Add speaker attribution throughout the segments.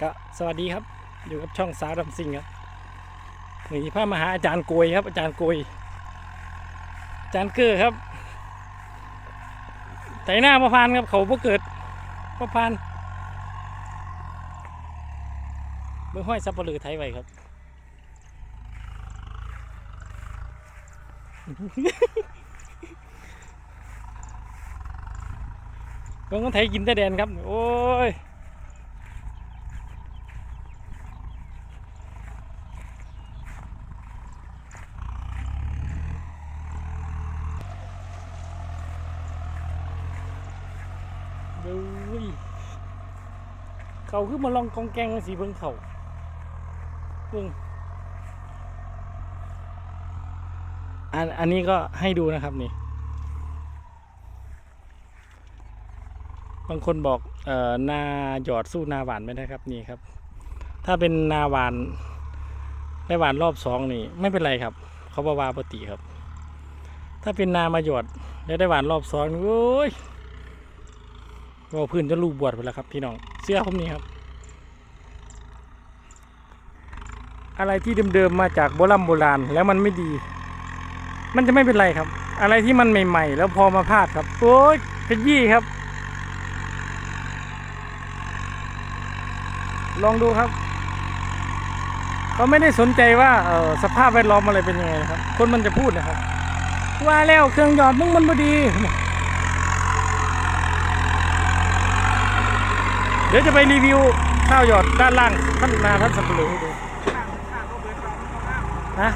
Speaker 1: ก็สวัสดีครับ อยู่กับช่องสาวดำซิงครับหนี่พามาหาอาจารย์โกยครับ อาจารย์โกยอาจารย์เกือครับไถหน้าประพานครับเขาพวกเกิดประพานเบื้องห้อยซับปะลือไทยไว้ครับเบื้องคนไทยกินแต่แดนครับ โอ้ย ดูยเขาคือมาลองกองแกงสีเบิ่งเขาเบิ่งอันอันนี้ก็ให้ดูนะครับนี่ บางคนบอกเอ่อนาหยอดสู้นาหวานไม่ได้ครับนี่ครับ ถ้าเป็นนาหวานได้หวานรอบสองนี่ ไม่เป็นไรครับ เขาบอกว่าปกติครับ ถ้าเป็นนามาหยอดแล้วได้หวานรอบสองโอ้ย ว่าพื้นจะลูกบวชไปแล้วครับ พี่น้องเสื้อผมนี่ครับ อะไรที่เดิมๆมาจากโบราณโบราณแล้วมันไม่ดี มันจะไม่เป็นไรครับ อะไรที่มันใหม่ ๆ แล้วพอมาพลาดครับโอ้ยเป็นยี่ครับ ลองดูครับเขาไม่ได้สนใจว่าเออสภาพแวดล้อมอะไรเป็นยังไงครับ คนมันจะพูดนะครับ ว่าแล้วเครื่องหยอดมึงมันพอดี เดี๋ยวจะไปรีวิวข้าวหยอดด้านล่างท่านนาท่านสับปะเหลือให้ดูฮะ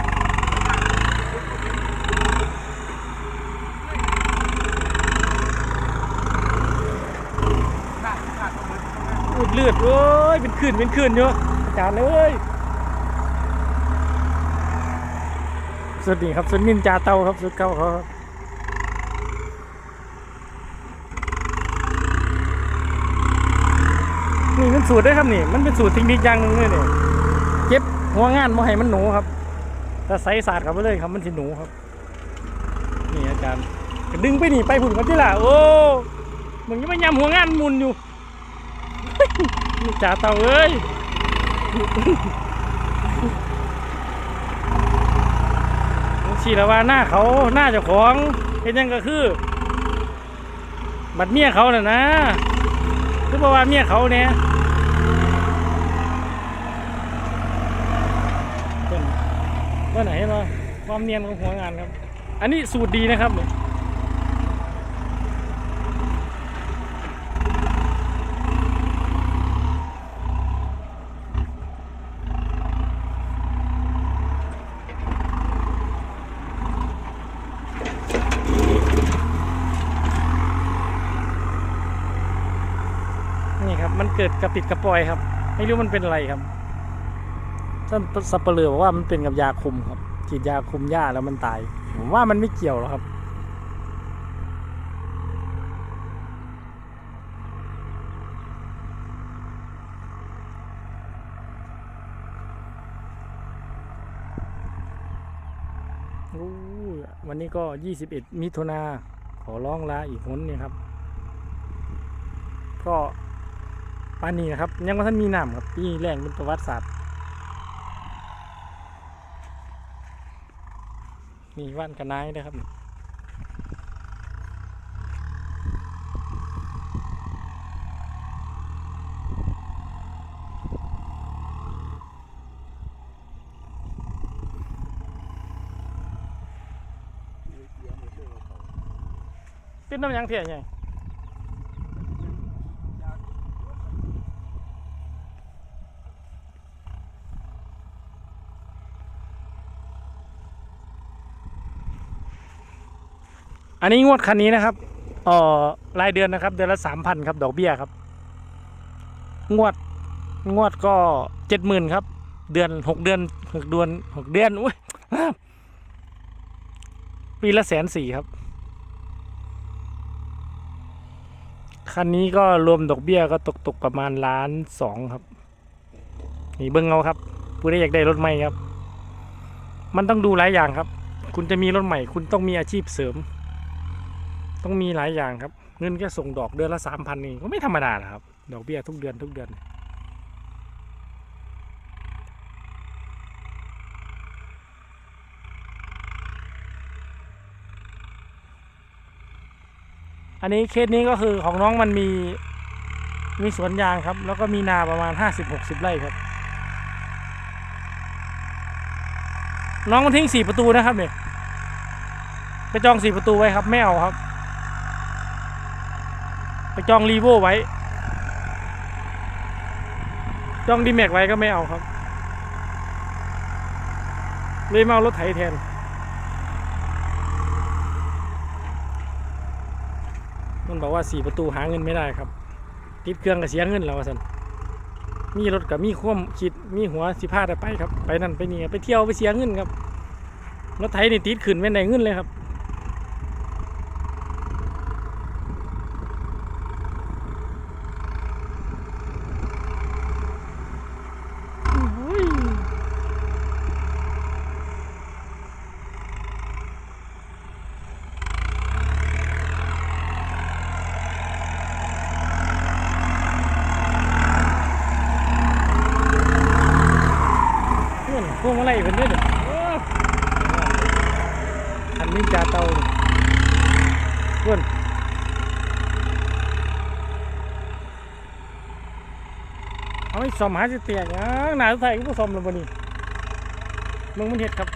Speaker 1: อุดเลือดโอ้ยเป็นขื่นเป็นขื่นอยู่อาจารย์เอ้ยสวัสดีครับสุดนินจ่าเตาครับสุดเก้าเขาครับ นี่มันสูตรได้ครับนี่ มันเป็นสูตรทคนิคอย่างหนึงเลยเนี่ยเก็บหัวงานมาให้มันหนูครับแต่ใส่ศาสตร์เข้าไปเลยครับมันสิหนูครับ นี่อาจารย์ดึงไปหนีไปผุนกันที่ล่ะโอ้มึงยังไม่ยำหัวงานมุนอยู่นี่จ่าเต่าเอ้ยชีละว่าหน้าเขาหน้าเจ้าของเป็นยังก็คือ บัดเมียเขาน่ะนะ คือบอกว่าเมียเขาเนี่ยเป็นว่าไหนเนาะความเนียนของหัวงานครับ อันนี้สูตรดีนะครับ เกิดกระปิดกระปอยครับ ไม่รู้มันเป็นอะไรครับท่านสับเปลือบอกว่ามันเป็นกับยาคุมครับฉีดยาคุมหญ้าแล้วมันตาย ผมว่ามันไม่เกี่ยวหรอกครับ วันนี้ก็ 21 มิถุนาขอร้องลาอีกหนนี่ครับ ก็านนี้นะครับ ยังว่าท่านมีน้ำครับปีแรงเป็นประวัติศาสตร์มีว่านกระนายนะครับเป็นน้ำยังเถี่ยไง อันนี้งวดคันนี้นะครับเอ่อรายเดือนนะครับ เดือนละสามพันครับ ดอกเบี้ยครับ งวดงวดก็เจ็ดหมื่นครับ เดือนหกเดือนหกเดือนหกเดือนอุ้ยปีละแสนสี่ครับ คันนี้ก็รวมดอกเบี้ยก็ตกตกประมาณล้านสองครับ นี่เบิ้งเอาครับ ผู้ใดอยากได้รถใหม่ครับ มันต้องดูหลายอย่างครับ คุณจะมีรถใหม่ คุณต้องมีอาชีพเสริม ต้องมีหลายอย่างครับ เงินแค่ส่งดอกเดือนละสามพันนี่ก็ไม่ธรรมดานะครับ ดอกเบี้ยทุกเดือนทุกเดือน อันนี้เคสนี้ก็คือของน้องมันมีมีสวนยางครับ แล้วก็มีนาประมาณห้าสิบหกสิบไร่ครับ น้องมันทิ้งสี่ประตูนะครับเนี่ยไปจองสี่ประตูไว้ครับ ไม่เอาครับ ไปจองรีโวไว้ จองดีแม็กไว้ก็ไม่เอาครับ เลยมาเอารถไถแทน มันบอกว่าสี่ประตูหาเงินไม่ได้ครับ ติดเครื่องก็เสียเงินแล้วสันมีรถกับมีความคิดมีหัวสิพาดไปครับ ไปนั่นไปนี่ไปเที่ยวไปเสียเงินครับรถไถนี่ติดขึ้นไม่ได้เงินเลยครับ พื่อนพวงมาลัยเพิ่นเด้อเด้อโอ้อันนี้จ่าเตานี่เพื่อนเอาไอ้สมหาสิเตียกนะหนาสุดท้ายก็บ่สมแล้วบ่นี่มึงมันเฮ็ดครับ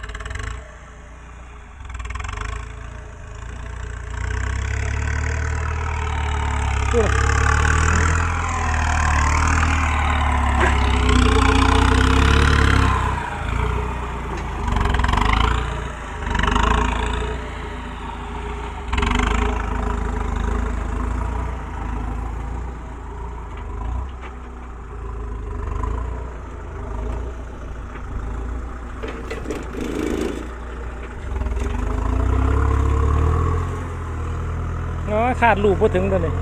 Speaker 1: พูดอะเนาะ ขาดลูกบ่ถึงตัวนี้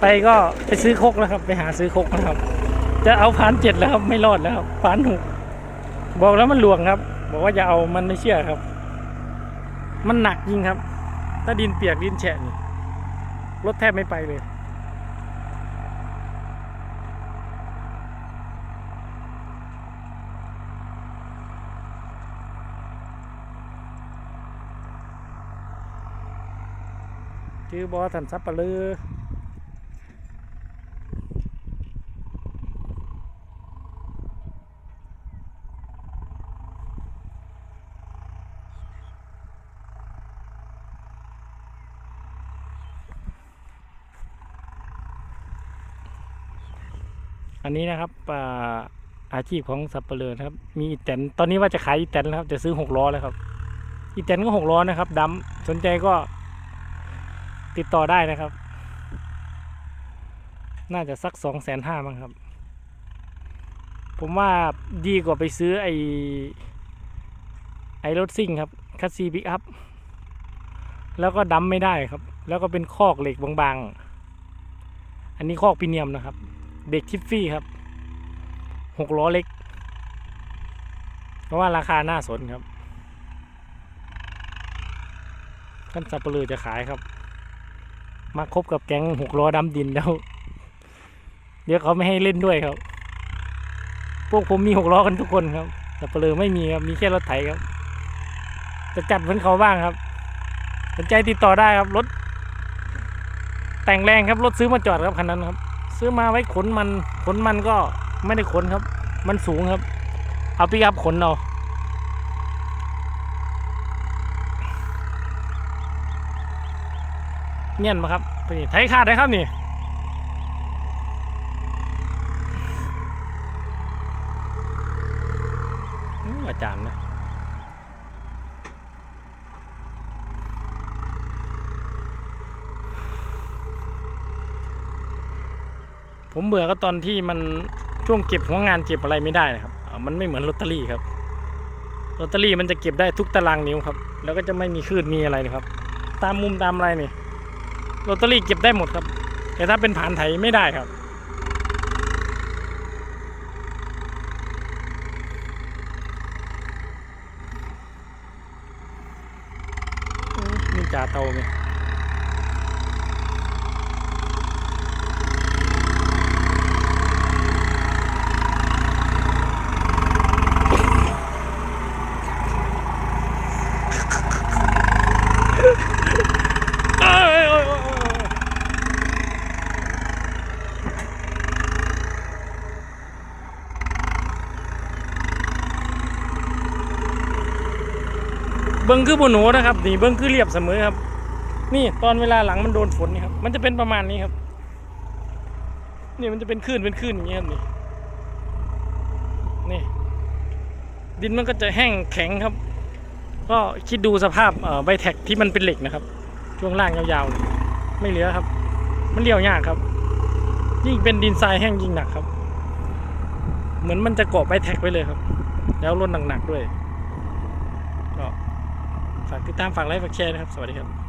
Speaker 1: ไปก็ไปซื้อคกแล้วครับ ไปหาซื้อคกนะครับ จะเอาผ่านเจ็ดแล้วครับไม่รอดแล้วครันหกบอกแล้วมันหลวงครับ บอกว่าจะเอามันไม่เชื่อครับ มันหนักจริงครับ ถ้าดินเปียกดินแฉะนี่รถแทบไม่ไปเลย ชื่อบอสันซับปะลืออันนี้นะครับอาอาชีพของสับปะเลอนะครับ มีอีแตนตอนนี้ว่าจะขายอีแตนแล้วครับ จะซื้อหกล้อแล้วครับ อีแตนก็หกล้อนะครับดำสนใจก็ ติดต่อได้นะครับ น่าจะสักสองแสนห้ามั้งครับ ผมว่าดีกว่าไปซื้อไอไอรถซิ่งครับคัสซีบิ๊กอัพแล้วก็ดัมไม่ได้ครับ แล้วก็เป็นคอกเหล็กบางๆ อันนี้คอกปีเนียมนะครับเบรกทิฟฟี่ครับหกล้อเล็ก เพราะว่าราคาน่าสนครับท่านสับปะเลือจะขายครับ มาคบกับแก๊งหกล้อดำดินแล้ว เดี๋ยวเขาไม่ให้เล่นด้วยครับ พวกผมมีหกล้อกันทุกคนครับสับปะเลือไม่มีครับ มีแค่รถไถครับ จะจัดเหมือนเขาบ้างครับ สนใจติดต่อได้ครับรถ แต่งแรงครับรถซื้อมาจอดครับคันนั้นครับ ซื้อมาไว้ขนมันขนมันก็ไม่ได้ขนครับ มันสูงครับ เอาปีกับขนเอา เงียนมาครับไปนี่ไทยขาดเลยครับนี่อาจารย์นะผมเบื่อก็ตอนที่มันช่วงเก็บหัวงานเก็บอะไรไม่ได้นะครับ มันไม่เหมือนลอตเตอรี่ครับ ลอตเตอรี่มันจะเก็บได้ทุกตารางนิ้วครับ แล้วก็จะไม่มีคลื่นมีอะไรนะครับ ตามมุมตามอะไรนี่ ลอตเตอรี่เก็บได้หมดครับ แต่ถ้าเป็นผ่านไถไม่ได้ครับนี่จ่าเตาไหม บิ้งคือบุหนูนะครับนี่เบิ้งคือเรียบเสมอครับ นี่ตอนเวลาหลังมันโดนฝนนี่ครับมันจะเป็นประมาณนี้ครับ นี่มันจะเป็นคลื่นเป็นคลื่นอย่างเงี้ยครับนี่นี่ ดินมันก็จะแห้งแข็งครับ ก็คิดดูสภาพใบแท็กที่มันเป็นเหล็กนะครับ ช่วงล่างยาวๆไม่เหลือครับ มันเลี้ยวยากครับ ยิ่งเป็นดินทรายแห้งยิ่งหนักครับ เหมือนมันจะเกาะใบแท็กไว้เลยครับ แล้วรถหนักๆด้วย ฝากติดตามฝากไลค์ฝากแชร์นะครับ สวัสดีครับ